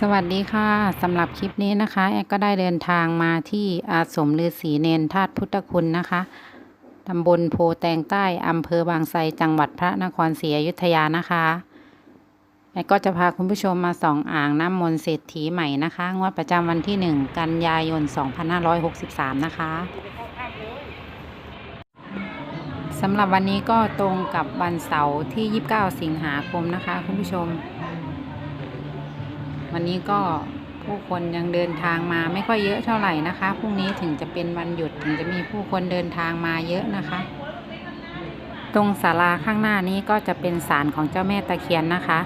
สวัสดีค่ะสำหรับคลิปนี้นะคะ แอก็ได้เดินทางมาที่อาสมฤาษีเนนธาตุพุทธคุณนะคะตำบลโพแตงใต้อำเภอบางไทรจังหวัดพระนครศรีอยุธยานะคะ แอก็จะพาคุณผู้ชมมาส่องอ่างน้ำมนต์เศรษฐีใหม่นะคะ งวดประจำวันที่ 1 กันยายน 2563 นะคะสำหรับวันนี้ก็ตรงกับวันเสาร์ที่ 29 สิงหาคมนะคะ คุณผู้ชม วันนี้ก็ผู้คนยังเดินทางมาไม่ค่อยเยอะเท่าไหร่นะคะพรุ่งนี้ถึงจะเป็นวันหยุดถึงจะมีผู้คนเดินทางมาเยอะนะคะ ตรงศาลาข้างหน้านี้ก็จะเป็นศาลของเจ้าแม่ตะเคียนนะคะ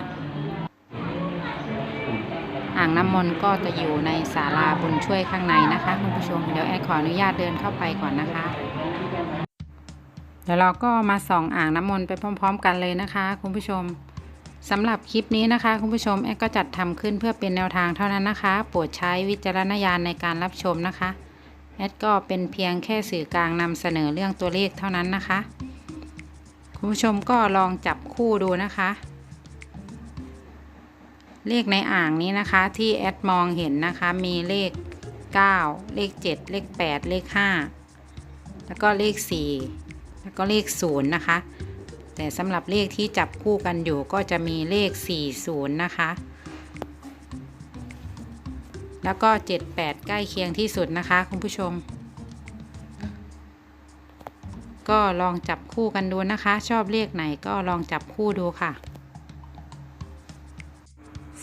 อ่างน้ำมนต์ก็จะอยู่ในศาลาบุญช่วยข้างในนะคะคุณผู้ชมเดี๋ยวแอดขออนุญาตเดินเข้าไปก่อนนะคะเดี๋ยวเราก็มาส่องอ่างน้ำมนต์ไปพร้อม ๆ กันเลยนะคะ คุณผู้ชม สำหรับคลิปนี้นะคะ คุณผู้ชมแอดก็จัดทำขึ้นเพื่อเป็นแนวทางเท่านั้นนะคะ โปรดใช้วิจารณญาณในการรับชมนะคะ แอดก็เป็นเพียงแค่สื่อกลางนำเสนอเรื่องตัวเลขเท่านั้นนะคะ คุณผู้ชมก็ลองจับคู่ดูนะคะ เลขในอ่างนี้นะคะ ที่แอดมองเห็นนะคะ มีเลข 9 เลข 7 เลข 8 เลข 5 แล้วก็เลข 4 แล้วก็เลข 0 นะคะ แต่สำหรับเลขที่จับคู่กันอยู่ก็จะมีเลข 40 นะคะ แล้วก็ 78 ใกล้เคียงที่สุดนะคะ คุณผู้ชม ก็ลองจับคู่กันดูนะคะ ชอบเลขไหนก็ลองจับคู่ดูค่ะ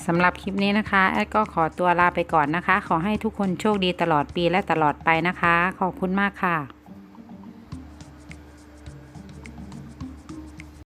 สำหรับคลิปนี้นะคะ แอดก็ขอตัวลาไปก่อนนะคะ ขอให้ทุกคนโชคดีตลอดปีและตลอดไปนะคะ ขอบคุณมากค่ะ